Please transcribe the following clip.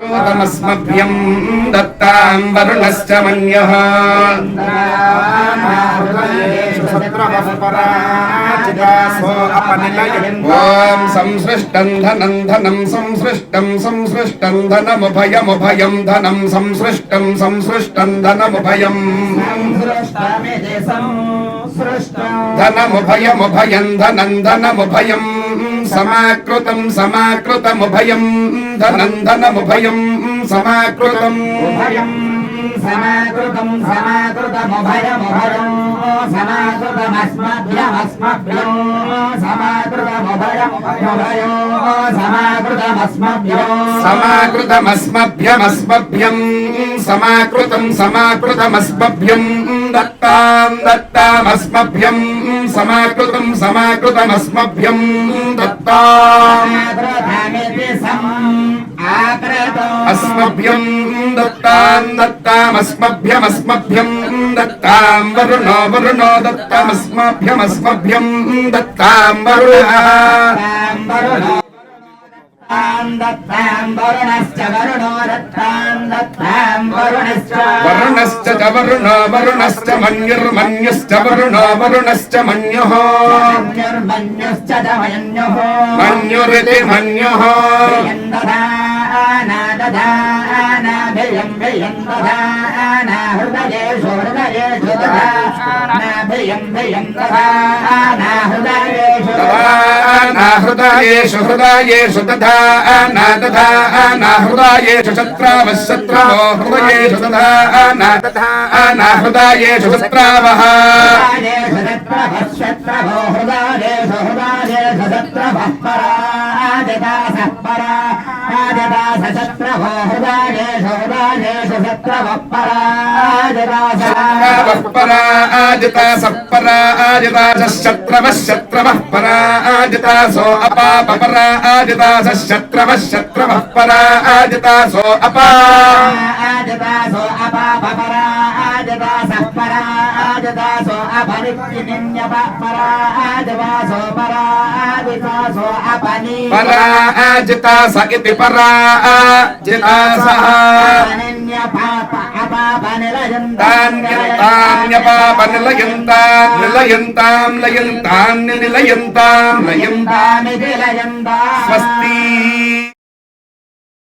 तमस्मभ्यं दत्तां वरुणश्च मन्यः ॐ संसृष्टं धनं धनं संसृष्टं संसृष्टं धनमुभयमुभयं धनं संसृष्टं संसृष्टं धनमुभयम् धनमुभयमुभयं धनं धनमुभयं సమాకృతం సమాకృతముభయం ధనం ధనముభయం సమాకృతం సమాకృతం సమాకృతముభయముభయం సమాకృతమస్మభ్యమస్మభ్యం సమాకృతముభయముభయముభయం సమాకృతమస్మభ్యం. సమాకృతమస్మభ్యమస్మభ్యం సమాకృతం సమాకృతమస్మభ్యం दत्ताम् दत्तामस्मभ्यम् समाकृतम् समाकृतमस्मभ्यम् दत्ताम् अस्मभ्यम् दत्ताम् दत्तामस्मभ्यमस्मभ्यम् दत्ताम् वरुणो वरुणो दत्तामस्मभ्यमस्मभ्यम् दत्ताम् वरुणः वरुणश्च च वरुणो वरुणश्च मन्युर्मन्युश्च वरुणो वरुणश्च मन्युः मन्युरिति मन्युः हृदयेषु हृदयेषु तथा न तथा न हृदयेषु शत्रावः शत्रावो हृदयेषु तथा न तथा न हृदयेषु शत्रावः शत्रवो हृदयेषु हृदयेषु शत्रवः परा शत्रवो हृदानेषु हृदानेषु शत्रवः परा आजिता सत्परा आजिता शत्रवः शत्रवः परा आजिता सो अपाप परा आजिता शत्रवः शत्रवः परा आजिता सो अपा आजिता सो अपाप परा आजिता सः परा आजिता सो अपरित्यनिन्यप परा आजवा सो परा पराजितास इति पराजितासः स्वस्ति